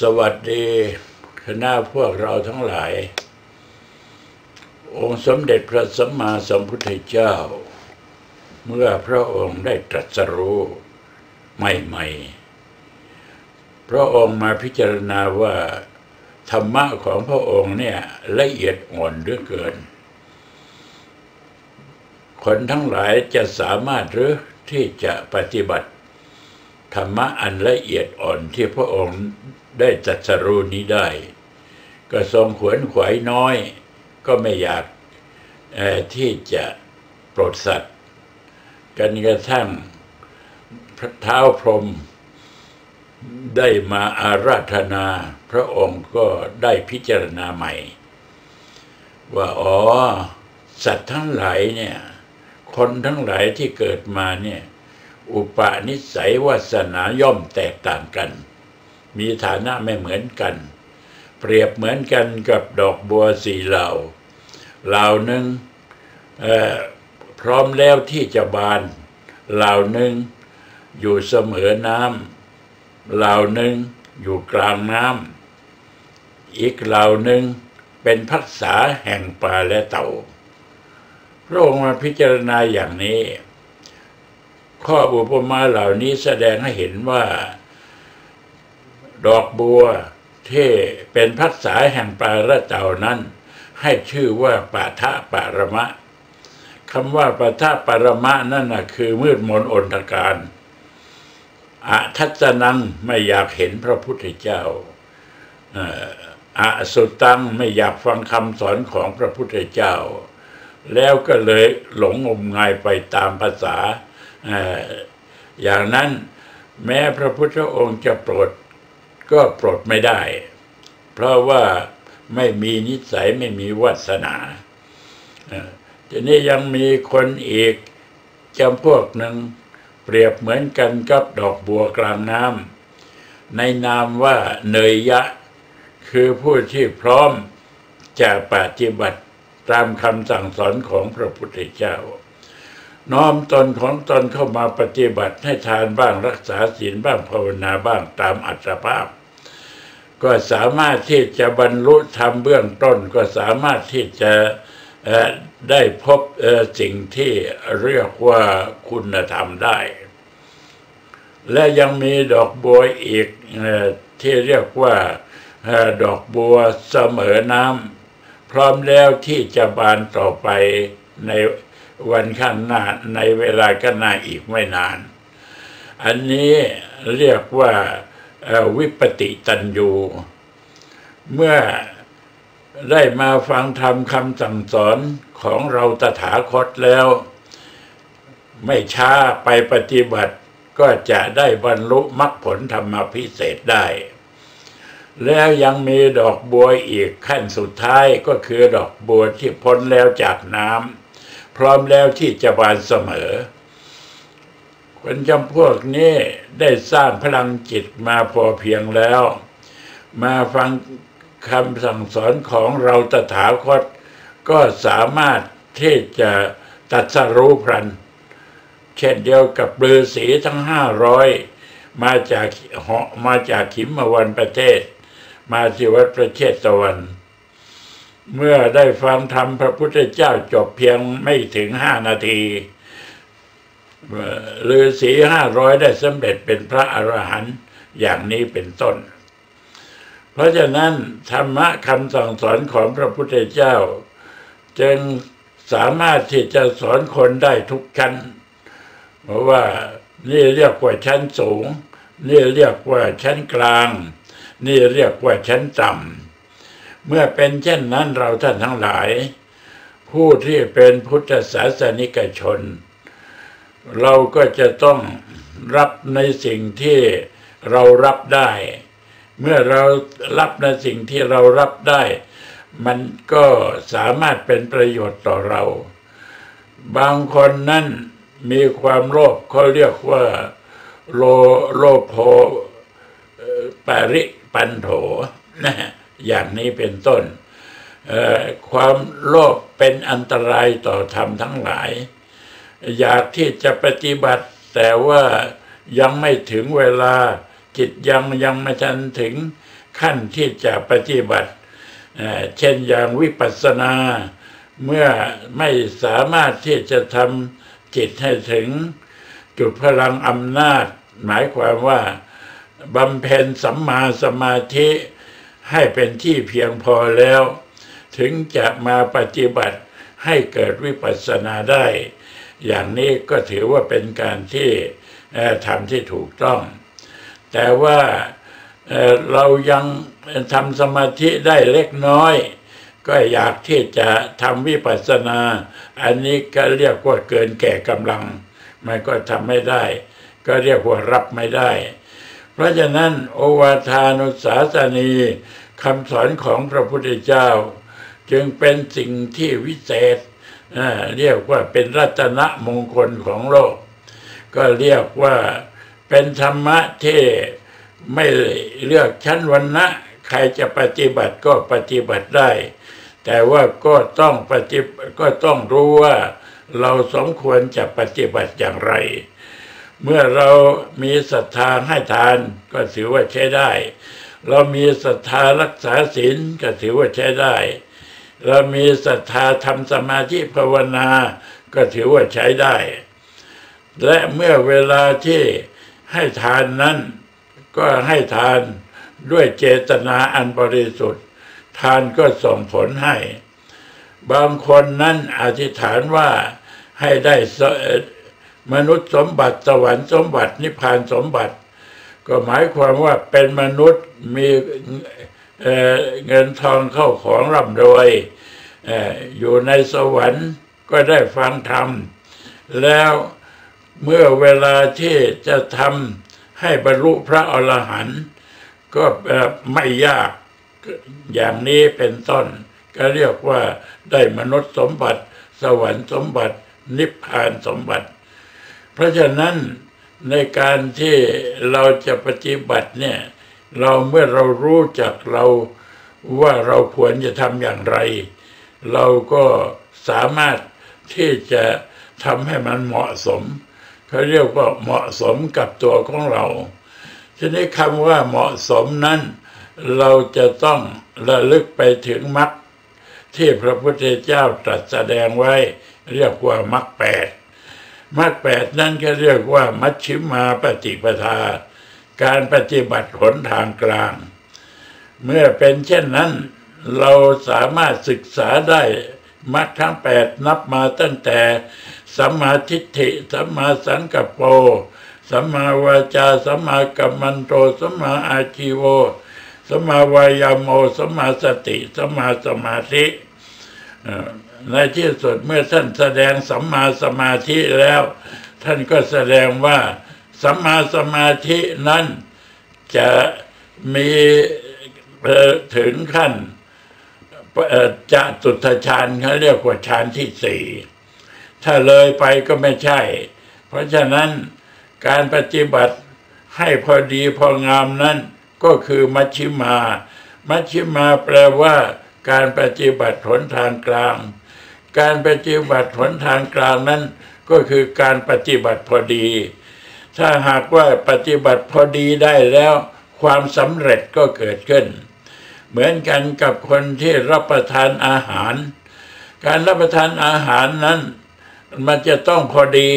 สวัสดีคณะพวกเราทั้งหลาย องค์สมเด็จพระสัมมาสัมพุทธเจ้า เมื่อพระองค์ได้ตรัสรู้ใหม่ๆ พระองค์มาพิจารณาว่าธรรมะของพระองค์เนี่ยละเอียดอ่อนเหลือเกิน คนทั้งหลายจะสามารถหรือที่จะปฏิบัติ ธรรมะอันละเอียดอ่อนที่พระองค์ได้ตรัสรู้นี้ได้ ก็ทรงขวนขวายน้อย ก็ไม่อยากเอ่อที่จะโปรดสัตว์ กันกระทั่งพระเท้าพรมได้มาอาราธนา พระองค์ก็ได้พิจารณาใหม่ ว่าอ๋อ สัตว์ทั้งหลายเนี่ย คนทั้งหลายที่เกิดมาเนี่ย อุปนิสัยวาสนาย่อมแตกต่างกัน มีฐานะไม่เหมือนกัน เปรียบเหมือนกันกับดอกบัวสี่เหล่า เหล่าหนึ่งพร้อมแล้วที่จะบาน เหล่าหนึ่งอยู่เสมอน้ำเหล่าหนึ่งอยู่กลางน้ำอีกเหล่าหนึ่งเป็นพักษาแห่งปลาและเต่าพระองค์มาพิจารณาอย่างนี้ ข้ออุปมาเหล่านี้แสดงให้เห็นว่า ดอกบัวที่เป็นพักษาแห่งปลาและเต่านั้น ให้ชื่อว่าปาทะปารมะคำว่าปาทะปารมะนั่นนะคือมืดมนอนตการอะทัศนังไม่อยากเห็นพระพุทธเจ้าอ่ออะสุตังไม่อยากฟังคำสอนของพระพุทธเจ้า แล้วก็เลยหลงงมงายไปตามภาษา อย่างนั้นแม้พระพุทธองค์จะโปรดก็โปรดไม่ได้ เพราะว่าไม่มีนิสัยไม่มีวาสนาทีนี้ยังมีคนอีกจำพวกหนึ่งเปรียบเหมือนกันกับดอกบัวกลางน้ำในนามว่าเนยยะ คือผู้ที่พร้อมจะปฏิบัติตามคำสั่งสอนของพระพุทธเจ้า น้อมตนของตนเข้ามาปฏิบัติให้ทานบ้างรักษาศีลบ้างภาวนาบ้างตามอัตภาพ ก็สามารถที่จะบรรลุธรรมเบื้องต้นก็สามารถที่จะได้พบสิ่งที่เรียกว่าคุณธรรมได้ และยังมีดอกบัวอีกอที่เรียกว่าดอกบัวเสมอน้ำพร้อมแล้วที่จะบานต่อไปใน วันข้างหน้าในเวลาข้างหน้าอีกไม่นาน อันนี้เรียกว่าวิปติตันยูเมื่อได้มาฟังธรรมคำสั่งสอนของเราตถาคตแล้ว ไม่ช้าไปปฏิบัติก็จะได้บรรลุมรรคผลธรรมพิเศษได้ แล้วยังมีดอกบัวอีกขั้นสุดท้ายก็คือดอกบัวที่พ้นแล้วจากน้ำ พร้อมแล้วที่จะบานเสมอ คนจำพวกนี้ได้สร้างพลังจิตมาพอเพียงแล้ว มาฟังคำสั่งสอนของเราตถาคต ก็สามารถที่จะตัดสรู้พรัน เช่นเดียวกับฤาษีทั้งห้าร้อยมาจากเหาะมาจากขิมมวันประเทศ มาที่วัดประเชศตะวัน เมื่อได้ฟังธรรมพระพุทธเจ้าจบเพียงไม่ถึงห้านาทีฤาษีห้าร้อยได้สำเร็จเป็นพระอรหันต์อย่างนี้เป็นต้น เพราะฉะนั้นธรรมะคำสั่งสอนของพระพุทธเจ้า จึงสามารถที่จะสอนคนได้ทุกชั้น เพราะว่านี่เรียกว่าชั้นสูง นี่เรียกว่าชั้นกลาง นี่เรียกว่าชั้นต่ำ เมื่อเป็นเช่นนั้นเราท่านทั้งหลาย ผู้ที่เป็นพุทธศาสนิกชน เราก็จะต้องรับในสิ่งที่เรารับได้ เมื่อเรารับในสิ่งที่เรารับได้ มันก็สามารถเป็นประโยชน์ต่อเรา บางคนนั่นมีความโลภเขาเรียกว่าโลโลภโภเอ่อปริปันโถนะ อย่างนี้เป็นต้น ความโลภเป็นอันตรายต่อธรรมทั้งหลาย อยากที่จะปฏิบัติ แต่ว่ายังไม่ถึงเวลาจิตยังยังไม่ทันถึงขั้นที่จะปฏิบัติ เช่นอย่างวิปัสสนา เมื่อไม่สามารถที่จะทำจิตให้ถึง จุดพลังอำนาจ หมายความว่าบำเพ็ญสัมมาสมาธิ ให้เป็นที่เพียงพอแล้ว ถึงจะมาปฏิบัติให้เกิดวิปัสสนาได้ อย่างนี้ก็ถือว่าเป็นการที่ทำที่ถูกต้อง แต่ว่าเรายังทำสมาธิได้เล็กน้อย ก็อยากที่จะทำวิปัสสนา อันนี้ก็เรียกว่าเกินแก่กำลัง มันก็ทำไม่ได้ ก็เรียกว่ารับไม่ได้ เพราะฉะนั้นโอวาทานุสาสนีคำสอนของพระพุทธเจ้า จึงเป็นสิ่งที่วิเศษเรียกว่าเป็นรัตนมงคลของโลก ก็เรียกว่าเป็นธรรมะที่ไม่เลือกชั้นวันนะใครจะปฏิบัติก็ปฏิบัติได้ แต่ว่าก็ต้องปฏิก็ต้องรู้ว่าเราสมควรจะปฏิบัติอย่างไร เมื่อเรามีศรัทธาให้ทานก็ถือว่าใช้ได้ เรามีศรัทธารักษาศีลก็ถือว่าใช้ได้ เรามีศรัทธาทำสมาธิภาวนาก็ถือว่าใช้ได้ และเมื่อเวลาที่ให้ทานนั้น ก็ให้ทานด้วยเจตนาอันบริสุทธิ์ ทานก็ส่งผลให้ บางคนนั้นอธิษฐานว่าให้ได้ มนุษย์สมบัติสวรรค์สมบัตินิพพานสมบัติ ก็หมายความว่าเป็นมนุษย์มีเเงินทองเข้าของร่ำรวยอยู่ในสวรรค์ก็ได้ฟังธรรม แล้วเมื่อเวลาที่จะทำให้บรรลุพระอรหันต์ก็ไม่ยากอย่างนี้เป็นต้น ก็เรียกว่าได้มนุษย์สมบัติ สวรรค์สมบัติ นิพพานสมบัติ เพราะฉะนั้นในการที่เราจะปฏิบัติเนี่ยเราเมื่อเรารู้จักเราว่าเราควรจะทำอย่างไร เราก็สามารถที่จะทำให้มันเหมาะสมเขาเรียกว่าเหมาะสมกับตัวของเรา ทีนี้คำว่าเหมาะสมนั้น เราจะต้องระลึกไปถึงมรรคที่พระพุทธเจ้าตรัสแสดงไว้ เรียกว่ามรรคแปด มรรคแปดนั่นก็เรียกว่ามัชชิมาปฏิปทา การปฏิบัติหนทางกลาง เมื่อเป็นเช่นนั้น เราสามารถศึกษาได้มรรคทั้งแปดนับมาตั้งแต่สัมมาทิฏฐิสัมมาสังกัปโปสัมมาวาจาสัมมากัมมันโตสัมมาอาชีโวสัมมาวายาโมสัมมาสติสัมมาสมาธิ ในที่สุดเมื่อท่านแสดงสัมมาสมาธิแล้ว ท่านก็แสดงว่าสัมมาสมาธินั้นจะมีถึงขั้นจะตุทฌานเขาเรียกว่าฌานที่สี่ถ้าเลยไปก็ไม่ใช่ เพราะฉะนั้นการปฏิบัติให้พอดีพองามนั้นก็คือมัชชิมา มัชชิมาแปลว่าการปฏิบัติผลทางกลาง การปฏิบัติผลทางกลางนั้น ก็คือการปฏิบัติพอดี ถ้าหากว่าปฏิบัติพอดีได้แล้ว ความสำเร็จก็เกิดขึ้น เหมือนกันกับคนที่รับประทานอาหาร การรับประทานอาหารนั้น มันจะต้องพอดี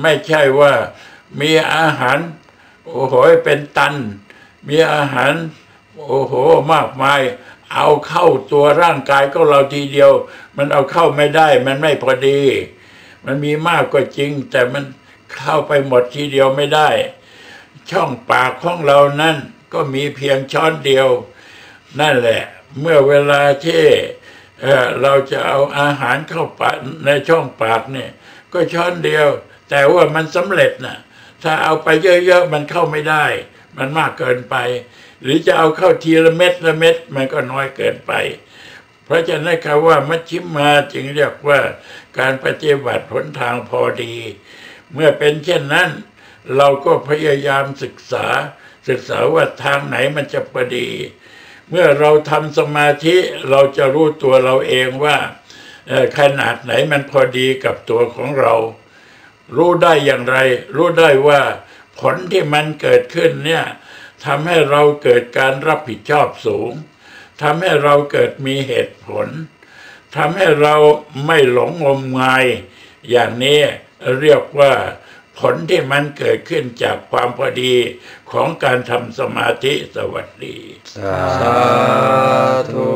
ไม่ใช่ว่ามีอาหารโอ้โหเป็นตัน มีอาหารโอ้โหมากมาย เอาเข้าตัวร่างกายก็เราทีเดียว มันเอาเข้าไม่ได้ มันไม่พอดี มันมีมากก็จริง แต่มันเข้าไปหมดทีเดียวไม่ได้ ช่องปากของเรานั่นก็มีเพียงช้อนเดียว นั่นแหละ เมื่อเวลาที่เราจะเอาอาหารเข้าปากในช่องปากเนี่ย ก็ช้อนเดียว แต่ว่ามันสำเร็จนะถ้าเอาไปเยอะๆมันเข้าไม่ได้ มันมากเกินไป หรือจะเอาเข้าทีละเม็ดละเม็ดมันก็น้อยเกินไป เพราะฉะนั้นคำว่ามัชชิมมาจึงเรียกว่าการปฏิบัติผลทางพอดี เมื่อเป็นเช่นนั้น เราก็พยายามศึกษา ศึกษาว่าทางไหนมันจะพอดี เมื่อเราทำสมาธิเราจะรู้ตัวเราเองว่าขนาดไหนมันพอดีกับตัวของเรา รู้ได้อย่างไร รู้ได้ว่าผลที่มันเกิดขึ้นเนี่ย ทำให้เราเกิดการรับผิดชอบสูงทำให้เราเกิดมีเหตุผลทำให้เราไม่หลงงมงาย อย่างนี้เรียกว่าผลที่มันเกิดขึ้นจากความพอดีของการทำสมาธิสวัสดี สาธุ